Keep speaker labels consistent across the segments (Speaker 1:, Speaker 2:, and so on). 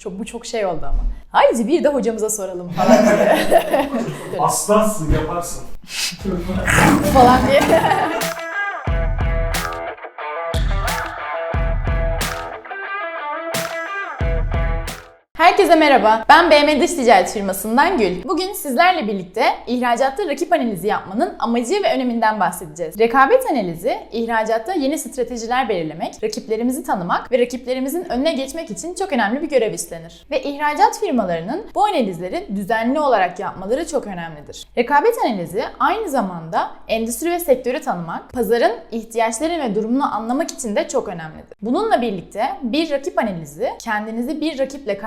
Speaker 1: Çok bu çok şey oldu ama. Haydi bir de hocamıza soralım falan diye.
Speaker 2: Aslansın yaparsın.
Speaker 1: falan diye. Herkese merhaba. Ben BM Dış Ticaret firmasından Gül. Bugün sizlerle birlikte ihracatta rakip analizi yapmanın amacı ve öneminden bahsedeceğiz. Rekabet analizi, ihracatta yeni stratejiler belirlemek, rakiplerimizi tanımak ve rakiplerimizin önüne geçmek için çok önemli bir görev üstlenir. Ve ihracat firmalarının bu analizleri düzenli olarak yapmaları çok önemlidir. Rekabet analizi aynı zamanda endüstri ve sektörü tanımak, pazarın ihtiyaçları ve durumunu anlamak için de çok önemlidir. Bununla birlikte bir rakip analizi kendinizi bir rakiple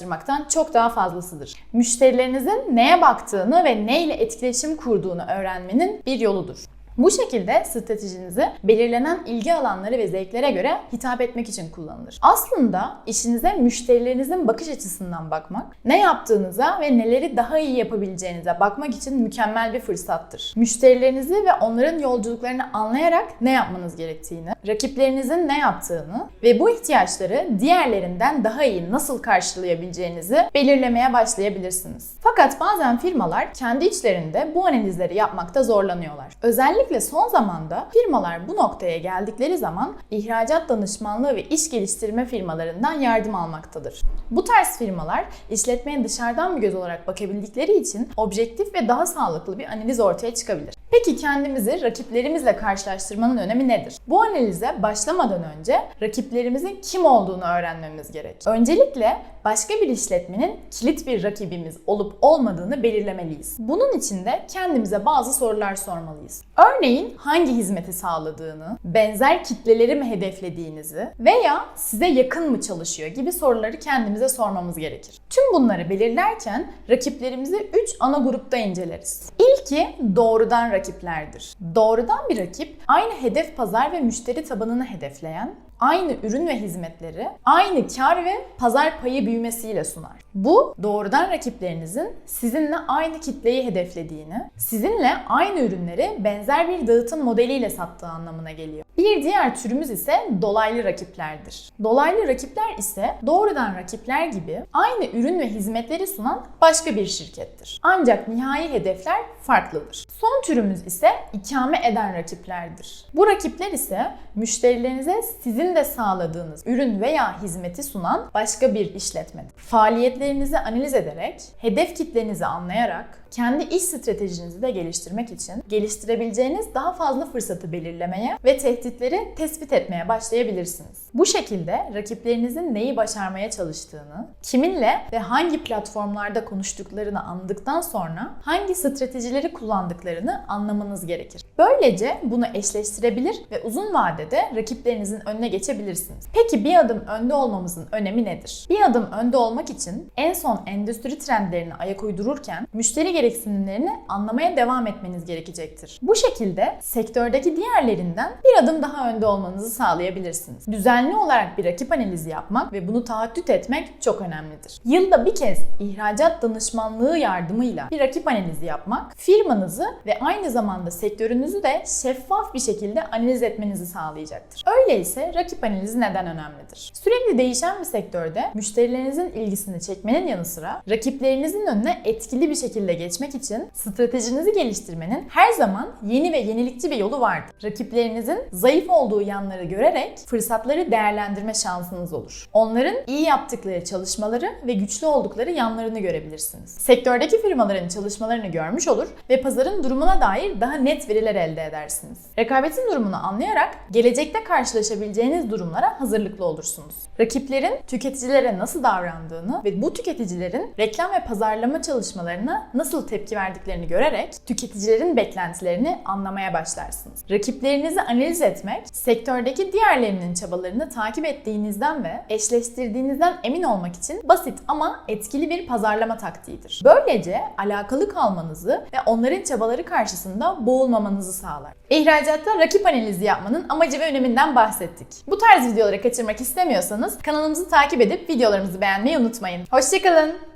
Speaker 1: karşılaştırmaktan çok daha fazlasıdır. Müşterilerinizin neye baktığını ve neyle etkileşim kurduğunu öğrenmenin bir yoludur. Bu şekilde stratejinizi belirlenen ilgi alanları ve zevklere göre hitap etmek için kullanılır. Aslında işinize müşterilerinizin bakış açısından bakmak, ne yaptığınıza ve neleri daha iyi yapabileceğinize bakmak için mükemmel bir fırsattır. Müşterilerinizi ve onların yolculuklarını anlayarak ne yapmanız gerektiğini, rakiplerinizin ne yaptığını ve bu ihtiyaçları diğerlerinden daha iyi nasıl karşılayabileceğinizi belirlemeye başlayabilirsiniz. Fakat bazen firmalar kendi içlerinde bu analizleri yapmakta zorlanıyorlar. Özellikle son zamanda firmalar bu noktaya geldikleri zaman ihracat danışmanlığı ve iş geliştirme firmalarından yardım almaktadır. Bu tarz firmalar işletmeye dışarıdan bir göz olarak bakabildikleri için objektif ve daha sağlıklı bir analiz ortaya çıkabilir. Peki kendimizi rakiplerimizle karşılaştırmanın önemi nedir? Bu analize başlamadan önce rakiplerimizin kim olduğunu öğrenmemiz gerek. Öncelikle başka bir işletmenin kilit bir rakibimiz olup olmadığını belirlemeliyiz. Bunun için de kendimize bazı sorular sormalıyız. Örneğin hangi hizmeti sağladığını, benzer kitleleri mi hedeflediğinizi veya size yakın mı çalışıyor gibi soruları kendimize sormamız gerekir. Tüm bunları belirlerken rakiplerimizi 3 ana grupta inceleriz. İlki doğrudan rakiplerdir. Doğrudan bir rakip aynı hedef pazar ve müşteri tabanını hedefleyen, aynı ürün ve hizmetleri aynı kar ve pazar payı büyümesiyle sunar. Bu doğrudan rakiplerinizin sizinle aynı kitleyi hedeflediğini, sizinle aynı ürünleri benzer bir dağıtım modeliyle sattığı anlamına geliyor. Bir diğer türümüz ise dolaylı rakiplerdir. Dolaylı rakipler ise doğrudan rakipler gibi aynı ürün ve hizmetleri sunan başka bir şirkettir. Ancak nihai hedefler farklıdır. Son türümüz ise ikame eden rakiplerdir. Bu rakipler ise müşterilerinize sizin de sağladığınız ürün veya hizmeti sunan başka bir işletmedir. Faaliyetlerinizi analiz ederek, hedef kitlenizi anlayarak, kendi iş stratejinizi de geliştirmek için geliştirebileceğiniz daha fazla fırsatı belirlemeye ve tehditleri tespit etmeye başlayabilirsiniz. Bu şekilde rakiplerinizin neyi başarmaya çalıştığını, kiminle ve hangi platformlarda konuştuklarını anladıktan sonra hangi stratejileri kullandıklarını anlamanız gerekir. Böylece bunu eşleştirebilir ve uzun vadede rakiplerinizin önüne geçebilirsiniz. Peki bir adım önde olmamızın önemi nedir? Bir adım önde olmak için en son endüstri trendlerine ayak uydururken müşteri gereksinimlerini anlamaya devam etmeniz gerekecektir. Bu şekilde sektördeki diğerlerinden bir adım daha önde olmanızı sağlayabilirsiniz. Düzenli olarak bir rakip analizi yapmak ve bunu taahhüt etmek çok önemlidir. Yılda bir kez ihracat danışmanlığı yardımıyla bir rakip analizi yapmak firmanızı ve aynı zamanda sektörünüzü de şeffaf bir şekilde analiz etmenizi sağlayacaktır. Öyleyse rakip analizi neden önemlidir? Sürekli değişen bir sektörde müşterilerinizin ilgisini çekmenin yanı sıra rakiplerinizin önüne etkili bir şekilde geçmek için stratejinizi geliştirmenin her zaman yeni ve yenilikçi bir yolu vardır. Rakiplerinizin zayıf olduğu yanları görerek fırsatları değerlendirme şansınız olur. Onların iyi yaptıkları çalışmaları ve güçlü oldukları yanlarını görebilirsiniz. Sektördeki firmaların çalışmalarını görmüş olur ve pazarın durumuna dair daha net veriler elde edersiniz. Rekabetin durumunu anlayarak gelecekte karşılaşabileceğiniz durumlara hazırlıklı olursunuz. Rakiplerin tüketicilere nasıl davrandığını ve bu tüketicilerin reklam ve pazarlama çalışmalarına nasıl tepki verdiklerini görerek tüketicilerin beklentilerini anlamaya başlarsınız. Rakiplerinizi analiz etmek, sektördeki diğerlerinin çabalarını takip ettiğinizden ve eşleştirdiğinizden emin olmak için basit ama etkili bir pazarlama taktiğidir. Böylece alakalı kalmanızı ve onların çabaları karşısında boğulmamanızı sağlar. İhracatta rakip analizi yapmanın amacı ve öneminden bahsettik. Bu tarz videoları kaçırmak istemiyorsanız kanalımızı takip edip videolarımızı beğenmeyi unutmayın. Hoşçakalın.